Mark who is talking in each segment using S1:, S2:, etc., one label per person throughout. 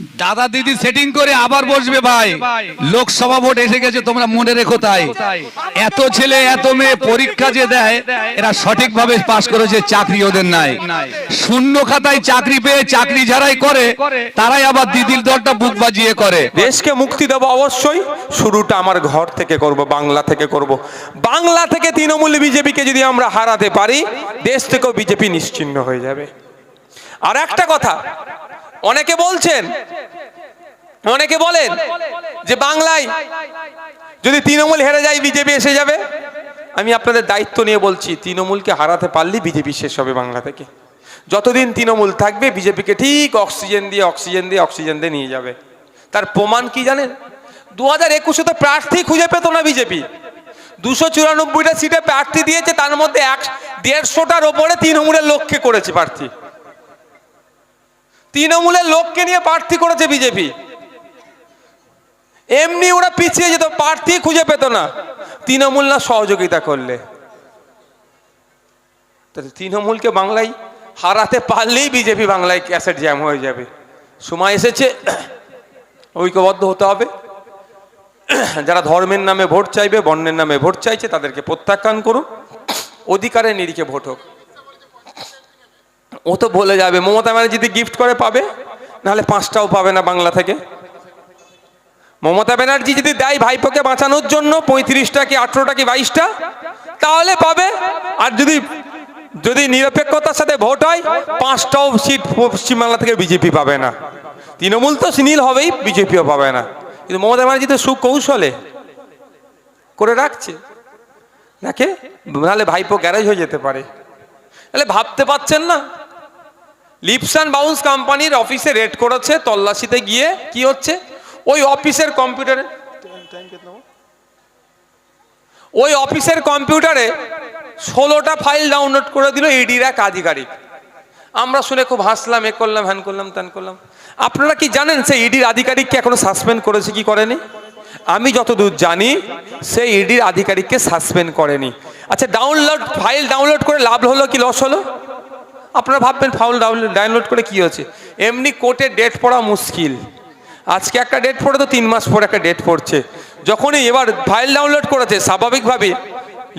S1: দাদা দিদি সেটিং করে আবার বসবে ভাই। লোকসভা ভোট এসে গেছে তোমরা মনে রেখো তাই। এত ছেলে এত মেয়ে পরীক্ষা যে দেয় এরা সঠিকভাবে পাশ করেছে চাকরি ওদের নাই। শূন্য খাতায় চাকরি পেয়ে চাকরি যারাই করে। তারাই আবার দিদির দলটা বুক বাজিয়ে করে।
S2: দেশকে মুক্তি দেবো অবশ্যই শুরুটা আমার ঘর থেকে করব বাংলা থেকে করব। বাংলা থেকে তৃণমূল বিজেপিকে যদি আমরা হারাতে পারি দেশ থেকেও বিজেপি নিশ্চিন্ন হয়ে যাবে। আর একটা কথা অনেকে বলছেন, অনেকে বলেন যে বাংলায় যদি তৃণমূল হেরে যায়, বিজেপি এসে যাবে। আমি আপনাদের দায়িত্ব নিয়ে বলছি, তৃণমূলকে হারাতে পারলে বিজেপি শেষ হবে বাংলা থেকে। যতদিন তৃণমূল থাকবে, বিজেপিকে ঠিক অক্সিজেন দিয়ে অক্সিজেন দিয়ে অক্সিজেন দিয়ে নিয়ে যাবে। তার প্রমাণ কি জানেন? দু হাজার একুশে তো প্রার্থী খুঁজে পেত না বিজেপি। দুশো চুরানব্বইটা সিটে প্রার্থী দিয়েছে, তার মধ্যে এক দেড়শোটার ওপরে তৃণমূলের লক্ষ্যে করেছে প্রার্থী। তৃণমূলের লোককে নিয়ে প্রার্থী করেছে বিজেপি। এমনি ওরা পিছিয়ে যেত, প্রার্থী খুঁজে পেত না। তৃণমূল না সহযোগিতা করলে। তৃণমূলকে বাংলায় হারাতে পারলেই বিজেপি বাংলায় ক্যাসেট জ্যাম হয়ে যাবে। সময় এসেছে, ঐক্যবদ্ধ হতে হবে। যারা ধর্মের নামে ভোট চাইবে, বর্ণের নামে ভোট চাইছে, তাদেরকে প্রত্যাখ্যান করুন। অধিকারের নিরিখে ভোট হোক। ও তো বলে যাবে, মমতা ব্যানার্জি গিফট করে পাবে, নাহলে পাঁচটাও পাবে না বাংলা থেকে। মমতা ব্যানার্জি যদি দেয় ভাইপোকে বাঁচানোর জন্য, পঁয়ত্রিশটা কি আঠেরোটা কি বাইশটা, তাহলে পাবে। আর যদি যদি নিরপেক্ষতার সাথে ভোট হয়, পাঁচটাও সিট পশ্চিমবাংলা থেকে বিজেপি পাবে না। তৃণমূল তো নীল হবেই, বিজেপিও পাবে না। কিন্তু মমতা ব্যানার্জি তো সুকৌশলে করে রাখছে। নাকি? নাহলে ভাইপো গ্যারেজ হয়ে যেতে পারে। তাহলে ভাবতে পাচ্ছেন না? লিপস অ্যান্ড বাউন্স কোম্পানির অফিসে রেড করেছে, তল্লাশিতে গিয়ে কি হচ্ছে? ওই অফিসের কম্পিউটারে ওই অফিসের কম্পিউটারে ষোলোটা ফাইল ডাউনলোড করে দিল ইডির এক আধিকারিক। আমরা শুনে খুব হাসলাম, এ করলাম, হ্যান করলাম, ত্যান করলাম। আপনারা কি জানেন সেই ইডির আধিকারিককে এখনও সাসপেন্ড করেছে, কি করেনি? আমি যতদূর জানি, সেই ইডির আধিকারিককে সাসপেন্ড করেনি। আচ্ছা ডাউনলোড ফাইল ডাউনলোড করে লাভ হলো কি লস হলো? আপনারা ভাববেন ফাউল ডাউনলোড করে কি হচ্ছে? এমনি কোর্টে ডেট পড়া মুশকিল। আজকে একটা ডেট পড়ে তো তিন মাস পর একটা ডেট পড়ছে। যখনই এবার ফাইল ডাউনলোড করেছে, স্বাভাবিকভাবে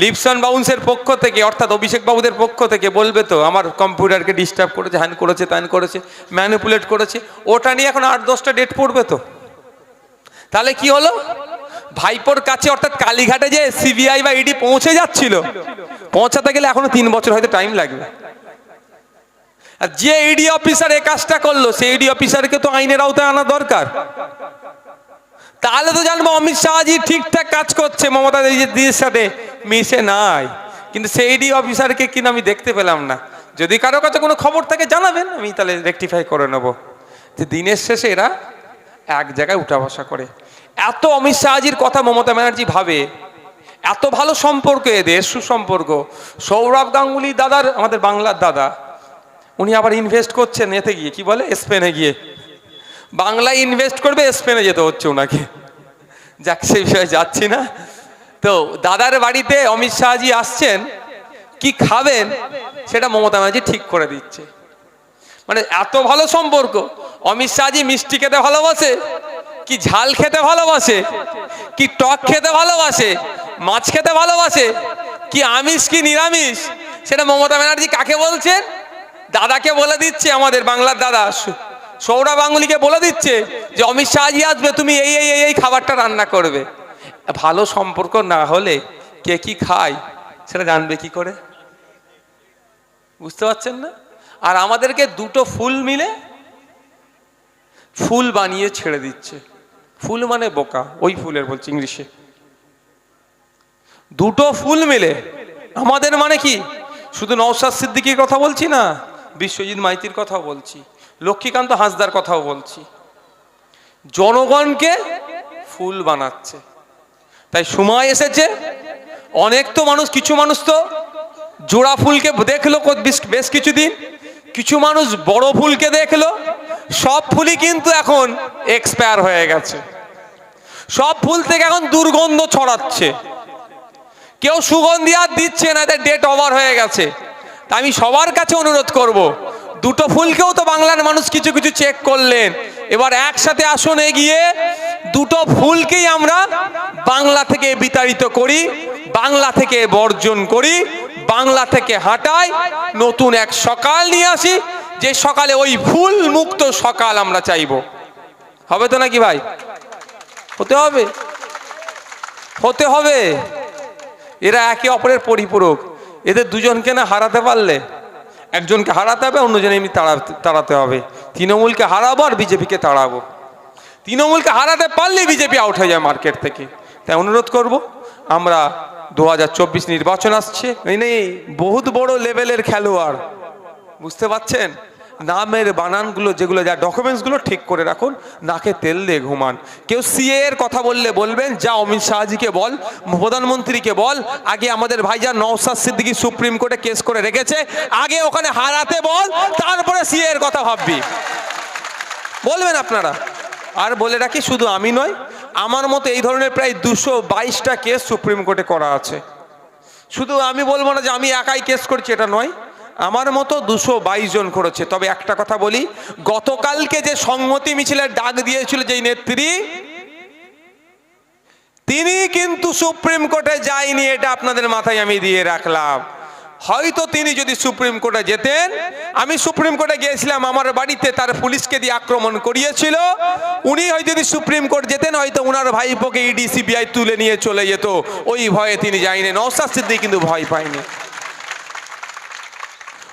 S2: লিপসন বাউন্সের পক্ষ থেকে, অর্থাৎ অভিষেক বাবুদের পক্ষ থেকে বলবে তো, আমার কম্পিউটারকে ডিস্টার্ব করেছে হ্যান করেছে, ত্যান করেছে ম্যানিপুলেট করেছে, ওটা নিয়ে এখন আট দশটা ডেট পড়বে তো। তাহলে কি হলো? ভাইপোর কাছে, অর্থাৎ কালীঘাটে যে সিবিআই বা ইডি পৌঁছে যাচ্ছিল, পৌঁছাতে গেলে এখনও তিন বছর হয়তো টাইম লাগবে। আর যে ইডি অফিসার এ কাজটা করল, সেই ইডি অফিসারকে তো আইনের আওতায় আনা দরকার। তাহলে তো জানব অমিত শাহজি ঠিকঠাক কাজ করছে, মমতা দিদির সাথে মিশে নাই। কিন্তু সেই ইডি অফিসারকে কিনা আমি দেখতে পেলাম না। যদি কারও কাছে কোনো খবর থাকে জানাবেন, আমি তাহলে রেকটিফাই করে নেব। যে দিনের শেষে এরা এক জায়গায় উঠা বসা করে। এত অমিত শাহজির কথা মমতা ব্যানার্জি ভাবে। এত ভালো সম্পর্ক এদের, সুসম্পর্ক। সৌরভ গাঙ্গুলি দাদার, আমাদের বাংলার দাদা উনি আবার ইনভেস্ট করছেন এতে গিয়ে, কি বলে? স্পেনে গিয়ে। বাংলায় ইনভেস্ট করবে স্পেনে যেতে হচ্ছে ওনাকে। যাক সেই বিষয়ে যাচ্ছি না। তো দাদার বাড়িতে অমিত শাহজি আসছেন, কি খাবেন সেটা মমতা ব্যানার্জি ঠিক করে দিচ্ছে। মানে এত ভালো সম্পর্ক, অমিত শাহজি মিষ্টি খেতে ভালোবাসে, কি ঝাল খেতে ভালোবাসে, কি টক খেতে ভালোবাসে, মাছ খেতে ভালোবাসে, কি আমিষ, কি নিরামিষ, সেটা মমতা ব্যানার্জি কাকে বলছেন? দাদাকে বলে দিচ্ছে আমাদের বাংলার দাদা সৌরভ গাঙ্গুলিকে বলে দিচ্ছে যে, অমিত শাহজি আসবে, তুমি এই এই এই এই খাবারটা রান্না করবে। ভালো সম্পর্ক না হলে কে কি খায়, সেটা জানবে কি করে? বুঝতে পারছেন না? আর আমাদেরকে দুটো ফুল মিলে ফুল বানিয়ে ছেড়ে দিচ্ছে। ফুল মানে বোকা, ওই ফুলের বলছি ইংলিশে। দুটো ফুল মিলে। আমাদের মানে কি? শুধু নৌসাদ সিদ্দিকির কথা বলছি না? বিশ্বজিৎ মাইতির কথাও বলছি, লক্ষ্মীকান্ত হাসদার কথাও বলছি। জনগণকে ফুল বানাচ্ছে। তাই সময় এসেছে, অনেক তো মানুষ, কিছু মানুষ তো জোড়া ফুলকে দেখল বেশ কিছুদিন, কিছু মানুষ বড় ফুলকে দেখল, সব ফুলই কিন্তু এখন এক্সপায়ার হয়ে গেছে। সব ফুল থেকে এখন দুর্গন্ধ ছড়াচ্ছে। কেউ সুগন্ধি আর দিচ্ছে না, এদের ডেট ওভার হয়ে গেছে। তা আমি সবার কাছে অনুরোধ করব, দুটো ফুলকেও তো বাংলার মানুষ কিছু কিছু চেক করলেন। এবার একসাথে আসন এগিয়ে, দুটো ফুলকেই আমরা বাংলা থেকে বিতাড়িত করি, বাংলা থেকে বর্জন করি, বাংলা থেকে হাঁটাই, নতুন এক সকাল নিয়ে আসি, যে সকালে ওই ফুল মুক্ত সকাল আমরা চাইব। হবে তো নাকি ভাই? হতে হবে। হতে হবে। এরা একে অপরের পরিপূরক। এদের দুজনকে না হারাতে পারলে, একজনকে হারাতে হবে, অন্যজন এমনি তাড়াতে তাড়াতে হবে। তৃণমূলকে হারাবো আর বিজেপিকে তাড়াবো। তৃণমূলকে হারাতে পারলে বিজেপি আউট হয়ে যায় মার্কেট থেকে। তাই অনুরোধ করব, আমরা দু হাজার চব্বিশ নির্বাচন আসছে। এই নেই, বহুত বড় লেভেলের খেলোয়াড়। বুঝতে পারছেন? নামের বানানগুলো যেগুলো, যা ডকুমেন্টসগুলো ঠিক করে রাখুন, নাকে তেল দিয়ে ঘুমান। কেউ সিএ এর কথা বললে বলবেন, যা অমিত শাহজিকে বল, প্রধানমন্ত্রীকে বল, আগে আমাদের ভাইজা নওসাদ সিদ্দিকি সুপ্রিম কোর্টে কেস করে রেখেছে, আগে ওখানে হারাতে বল, তারপরে সিএ এর কথা ভাববি। বলবেন আপনারা। আর বলে রাখি, শুধু আমি নয় আমার মতো এই ধরনের প্রায় দুশো বাইশটা কেস সুপ্রিম কোর্টে করা আছে। শুধু আমি বলব না যে আমি একাই কেস করছি, এটা নয়। আমার মতো দুশো বাইশ জন করেছে। তবে একটা কথা বলি, গতকালকে যে সংহতি মিছিলের ডাক দিয়েছিল যেই নেত্রী, তিনি কিন্তু সুপ্রিম কোর্টে যায়নি, এটা আপনাদের মাথায় আমি দিয়ে রাখলাম। হয়তো তিনি যদি সুপ্রিম কোর্টে যেতেন, আমি সুপ্রিম কোর্টে গিয়েছিলাম, আমার বাড়িতে তার পুলিশকে দিয়ে আক্রমণ করিয়েছিল। উনি হয় যদি সুপ্রিম কোর্ট যেতেন, হয়তো উনার ভাইপোকে ইডি, সিবিআই তুলে নিয়ে চলে যেত। ওই ভয়ে তিনি যায়নি নৌসাদ সিদ্দিক কিন্তু ভয় পায়নি।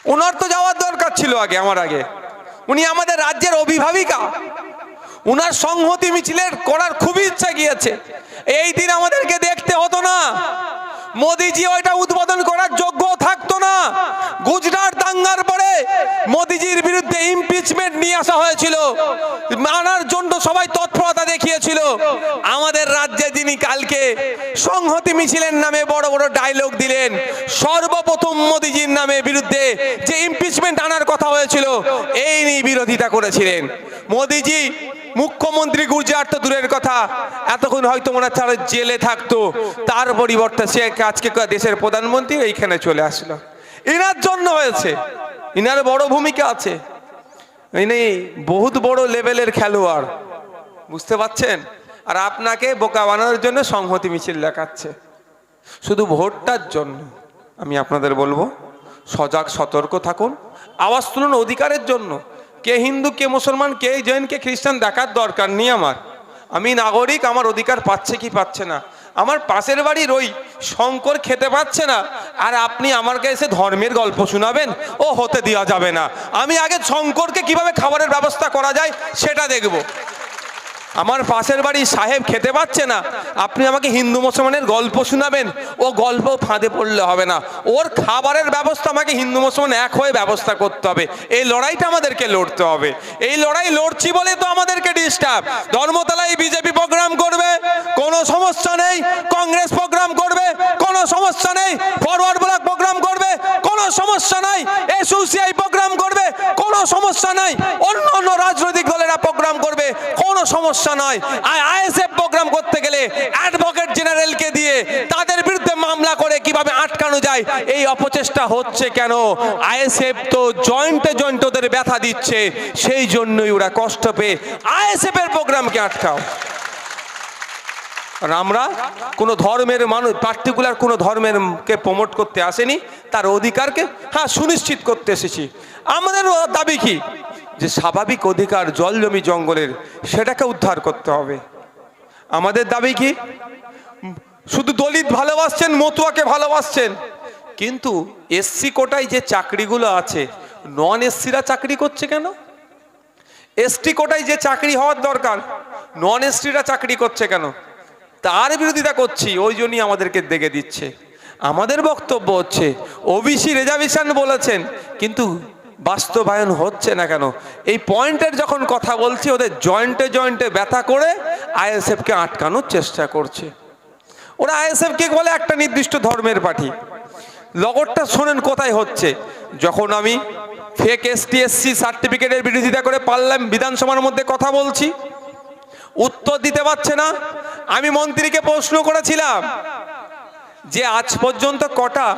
S2: ওনার তো যাওয়ার দরকার ছিল আগে, আমার আগে। উনি আমাদের রাজ্যের অভিভাবিকা। উনার সংহতি মিছিলের করার খুবই ইচ্ছা গিয়েছে। এই দিন আমাদেরকে দেখতে হতো না। মোদিজি ওইটা উদ্বোধন করার যোগ্য থাকতো না। গুজরাট দাঙ্গার পরে মোদিজির বিরুদ্ধে ইমপিচমেন্ট নিয়ে আসা হয়েছিল। মানার জন্য সবাই তৎপরতা দেখিয়েছিল। আমাদের রাজ্যে যিনি কালকে সংহতি মিছিলের নামে বড় বড় ডায়লগ দিলেন। সর্বপ্রথম মোদিজির নামে বিরুদ্ধে যে ইমপিচমেন্ট আনার কথা হয়েছিল, এই নিয়ে বিরোধিতা করেছিলেন। মোদিজি, মুখ্যমন্ত্রী গুজরাট তো দূরের কথা, এতক্ষণ হয়তো মনে হচ্ছে জেলে থাকতো। তার পরিবর্তে সে আজকে দেশের প্রধানমন্ত্রী এইখানে চলে আসলো। ইনার জন্য হয়েছে। ইনার বড় ভূমিকা আছে। ইনি বহুত বড় লেভেলের খেলোয়াড়। বুঝতে পাচ্ছেন আর আপনাকে বোকা বানানোর জন্য সংহতি মিছিল দেখাচ্ছে। শুধু ভোটটার জন্য আমি আপনাদের বলব, সজাগ, সতর্ক থাকুন। আওয়াজ তুলুন অধিকারের জন্য। কে হিন্দু, কে মুসলমান, কে জৈন, কে খ্রিস্টান দেখার দরকার নেই আমার। আমি নাগরিক, আমার অধিকার পাচ্ছে কি পাচ্ছে না। আমার পাশের বাড়ির ওই শঙ্কর খেতে পাচ্ছে না। আর আপনি আমার কাছে ধর্মের গল্প শোনাবেন? ও হতে দেওয়া যাবে না। আমি আগে শঙ্করকে কীভাবে খাবারের ব্যবস্থা করা যায় সেটা দেখব। আমার পাশের বাড়ি সাহেব খেতে পাচ্ছে না। আপনি আমাকে হিন্দু মুসলমানের গল্প শোনাবেন, ও গল্প ফাঁদে পড়লে হবে না। ওর খাবারের ব্যবস্থা আমাকে হিন্দু মুসলমান এক হয়ে ব্যবস্থা করতে হবে। এই লড়াইটা আমাদেরকে লড়তে হবে। এই লড়াই লড়ছি বলে তো আমাদেরকে ডিস্টার্ব ধর্মতলায় বিজেপি প্রোগ্রাম করবে, কোনো সমস্যা নেই। কংগ্রেস প্রোগ্রাম করবে, কোনো সমস্যা নেই। ফরওয়ার্ড ব্লক প্রোগ্রাম করবে, কোনো সমস্যা নাই। এসোসিআই প্রোগ্রাম করবে, কোনো সমস্যা নাই। অন্য অন্য রাজনৈতিক প্রোগ্রাম করবে, কোনো সমস্যা নয়। আর আইএসএফ প্রোগ্রাম করতে গেলে অ্যাডভোকেট জেনারেলকে দিয়ে তাদের বিরুদ্ধে মামলা করে কীভাবে আটকানো যায়, এই অপচেষ্টা হচ্ছে কেন? আইএসএফ তো জয়েন্টে জয়েন্ট ওদের ব্যথা দিচ্ছে, সেই জন্যই ওরা কষ্ট পেয়ে আইএসএফ এর প্রোগ্রামকে আটকাও। আর আমরা কোনো ধর্মের মানুষ পার্টিকুলার কোনো ধর্মের কে প্রমোট করতে আসেনি, তার অধিকারকে হ্যাঁ সুনিশ্চিত করতে এসেছি। আমাদের দাবি কি? যে স্বাভাবিক অধিকার জল জমি জঙ্গলের, সেটাকে উদ্ধার করতে হবে। আমাদের দাবি কি? শুধু দলিত ভালোবাসছেন, মতুয়াকে ভালোবাসছেন, কিন্তু এসসি কোটায় যে চাকরিগুলো আছে নন এসসিরা চাকরি করছে কেন? এসটি কোটায় যে চাকরি হওয়ার দরকার নন এসটিরা চাকরি করছে কেন? তার বিরোধিতা করছি, ওই জন্যই আমাদেরকে দেখে দিচ্ছে। আমাদের বক্তব্য হচ্ছে ওবিসি রিজার্ভেশন বলেছেন, কিন্তু বাস্তবায়ন হচ্ছে না কেন? এই পয়েন্টের যখন কথা বলছি, ওদের জয়েন্টে জয়েন্টে ব্যথা করে আইএসএফকে আটকানোর চেষ্টা করছে। ওরা আইএসএফকে বলে একটা নির্দিষ্ট ধর্মের পার্টি লগরটা শোনেন কোথায় হচ্ছে, যখন আমি ফেক এসটিএসসি সার্টিফিকেটের বিরোধিতা করে পারলাম, বিধানসভার মধ্যে কথা বলছি, উত্তর দিতে পারছে না আমি মন্ত্রীকে প্রশ্ন করেছিলাম যে আজ পর্যন্ত কটা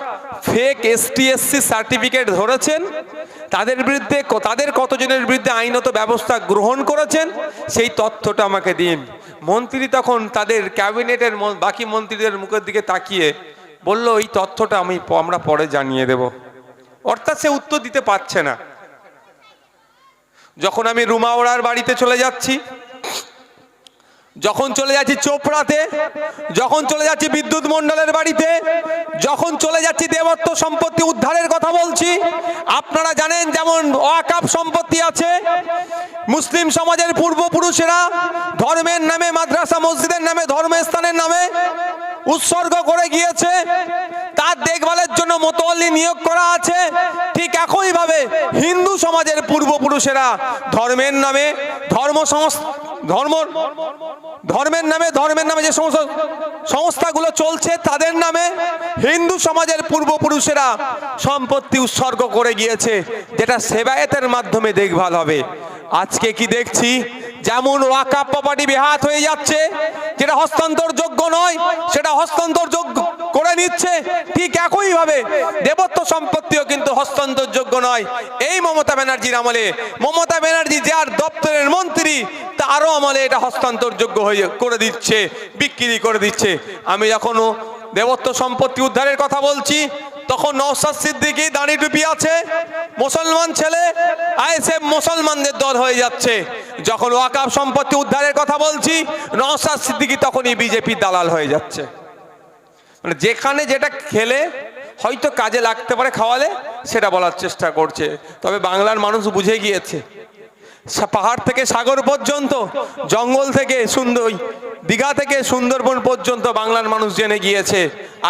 S2: ফেক এসটিএসসি সার্টিফিকেট ধরেছেন? তাদের বিরুদ্ধে তাদের কতজনের বিরুদ্ধে আইনত ব্যবস্থা গ্রহণ করেছেন? সেই তথ্যটা আমাকে দিন। মন্ত্রী তখন তাদের ক্যাবিনেটের বাকি মন্ত্রীদের মুখের দিকে তাকিয়ে বলল, এই তথ্যটা আমি আমরা পরে জানিয়ে দেব। অর্থাৎ সে উত্তর দিতে পারছে না। যখন আমি রুমাওড়ার বাড়িতে চলে যাচ্ছি যখন চলে যাচ্ছি চোপড়াতে, যখন চলে যাচ্ছি বিদ্যুৎ মণ্ডলের বাড়িতে, যখন চলে যাচ্ছি দেবত্ব সম্পত্তি উদ্ধারের কথা বলছি, আপনারা জানেন যেমন ওয়াকাপ সম্পত্তি আছে, মুসলিম সমাজের পূর্বপুরুষেরা ধর্মের নামে, মাদ্রাসা মসজিদের নামে, ধর্মস্থানের নামে উৎসর্গ করে গিয়েছে। তার দেখভালের জন্য মোতোয়াল্লি নিয়োগ করা আছে। ঠিক একইভাবে হিন্দু সমাজের পূর্বপুরুষেরা ধর্মের নামে ধর্ম ধর্ম ধর্মের নামে ধর্মের নামে যে সমস্ত সংস্থাগুলো চলছে, তাদের নামে হিন্দু সমাজের পূর্বপুরুষেরা সম্পত্তি উৎসর্গ করে গিয়েছে, যেটা সেবায়েতের মাধ্যমে দেখভাল হবে। আজকে কি দেখছি? যেমন ওয়াকাপ প্রপার্টি বেহাত হয়ে যাচ্ছে, যেটা হস্তান্তরযোগ্য নয়, সেটা হস্তান্তরযোগ্য করে নিচ্ছে, ঠিক একইভাবে দেবত্ব সম্পত্তিও কিন্তু হস্তান্তরযোগ্য নয়। এই মমতা ব্যানার্জির আমলে, মমতা ব্যানার্জি যার দপ্তরের মন্ত্রী, তারও আমলে এটা হস্তান্তরযোগ্য হয়ে করে দিচ্ছে, বিক্রি করে দিচ্ছে। আমি যখনও দেবত্ব সম্পত্তি উদ্ধারের কথা বলছি, তখন নওসাদ সিদ্দিকি দাঁড়ি টুপি আছে, মুসলমান ছেলে, আইএসএফ মুসলমানদের দল হয়ে যাচ্ছে। যখন ওয়াকাব সম্পত্তি উদ্ধারের কথা বলছি নওসাদ সিদ্দিকি তখনই বিজেপির দালাল হয়ে যাচ্ছে। মানে যেখানে যেটা খেলে, হয়তো কাজে লাগতে পারে খাওয়ালে, সেটা বলার চেষ্টা করছে। তবে বাংলার মানুষ বুঝে গিয়েছে। পাহাড় থেকে সাগর পর্যন্ত, জঙ্গল থেকে সুন্দর দীঘা থেকে সুন্দরবন পর্যন্ত বাংলার মানুষ জেনে গিয়েছে,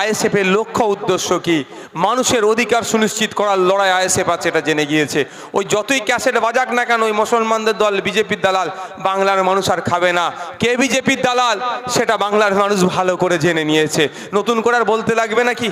S2: আইএসএফ এর লক্ষ্য উদ্দেশ্য কি? মানুষের অধিকার সুনিশ্চিত করার লড়াই আইএসএফ আছে, এটা জেনে গিয়েছে। ওই যতই ক্যাসেট বাজাক না কেন, ওই মুসলমানদের দল বিজেপির দালাল, বাংলার মানুষ আর খাবে না। কে বিজেপির দালাল? সেটা বাংলার মানুষ ভালো করে জেনে নিয়েছে। নতুন করে আর বলতে লাগবে নাকি?